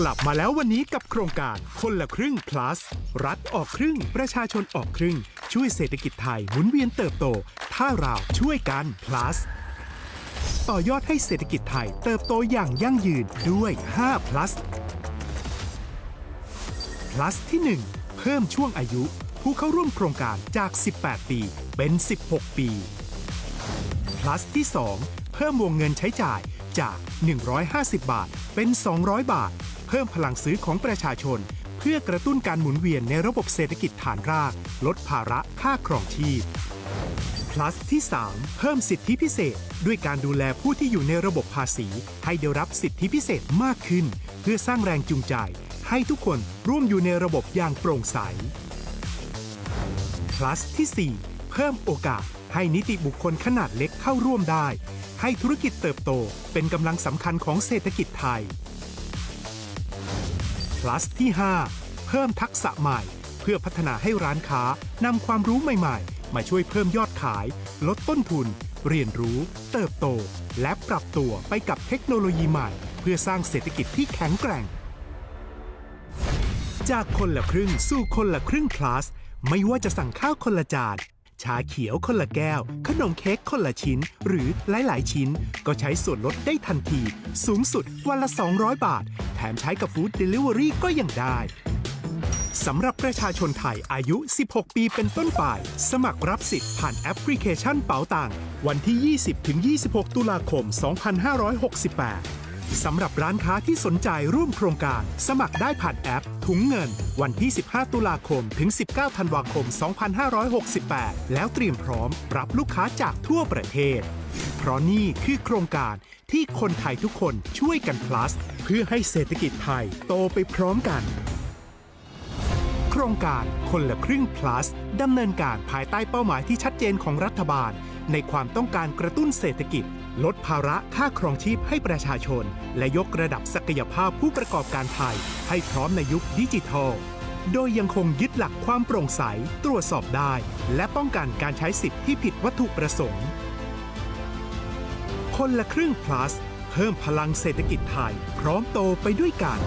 กลับมาแล้ววันนี้กับโครงการคนละครึ่ง plus รัฐออกครึ่ง ประชาชนออกครึ่ง ช่วยเศรษฐกิจไทยหมุนเวียนเติบโต ถ้าเราช่วยกัน plus ต่อยอดให้เศรษฐกิจไทยเติบโตอย่างยั่งยืนด้วย 5 plus plus ที่ 1 เพิ่มช่วงอายุ ผู้เข้าร่วมโครงการจาก 18 ปี เป็น 16 ปี plus ที่ 2 เพิ่มวงเงินใช้จ่ายจาก 150 บาท เป็น 200 บาท เพิ่มพลังซื้อของประชาชน เพื่อกระตุ้นการหมุนเวียนในระบบเศรษฐกิจฐานราก ลดภาระค่าครองชีพ plus ที่ 3 เพิ่มสิทธิพิเศษ ด้วยการดูแลผู้ที่อยู่ในระบบภาษี ให้ได้รับสิทธิพิเศษมากขึ้น เพื่อสร้างแรงจูงใจ ให้ทุกคนร่วมอยู่ในระบบอย่างโปร่งใส plus ที่ 4 เพิ่มโอกาสให้นิติบุคคลขนาดเล็กเข้าร่วมได้ ให้ธุรกิจเติบโตเป็นกำลังสำคัญของเศรษฐกิจไทย plus ที่ 5 เพิ่มทักษะใหม่ เพื่อพัฒนาให้ร้านค้านำความรู้ใหม่ๆ มาช่วยเพิ่มยอดขาย ลดต้นทุน เรียนรู้ เติบโต และปรับตัวไปกับเทคโนโลยีใหม่ เพื่อสร้างเศรษฐกิจที่แข็งแกร่ง จากคนละครึ่งสู่คนละครึ่ง plus ไม่ว่าจะสั่งข้าวคนละจานชาเขียวคนละแก้ว ขนมเค้กคนละชิ้น หรือหลาย ๆ ชิ้น ก็ใช้ส่วนลดได้ทันที สูงสุดวันละ 200 บาท มใช้กับฟู้ดเดลิเวอรี่ก็ยังได้สำหรับประชาชนไทยอายุ 16 ปีเป็นต้นไป สมัครรับสิทธิ์ผ่านแอปพลิเคชันเป๋าตังวันที่ 20-26 ตุลาคม 2568 สำหรับร้านค้าที่สนใจร่วมโครงการ สมัครได้ผ่านแอป ถุงเงิน วันที่ 15 ตุลาคม ถึง 19 ธันวาคม 2568 แล้วเตรียมพร้อมรับลูกค้าจากทั่วประเทศ เพราะนี่คือโครงการที่คนไทยทุกคนช่วยกัน plus เพื่อให้เศรษฐกิจไทยโตไปพร้อมกัน โครงการคนละครึ่ง plus ดำเนินการภายใต้เป้าหมายที่ชัดเจนของรัฐบาล ในความต้องการกระตุ้นเศรษฐกิจ ลดภาระค่าครองชีพให้ประชาชน และยกระดับศักยภาพผู้ประกอบการไทย ให้พร้อมในยุคดิจิทัล โดยยังคงยึดหลักความโปร่งใส ตรวจสอบได้ และป้องกันการใช้สิทธิ์ที่ผิดวัตถุประสงค์ คนละครึ่ง plus เพิ่มพลังเศรษฐกิจไทย พร้อมโตไปด้วยกัน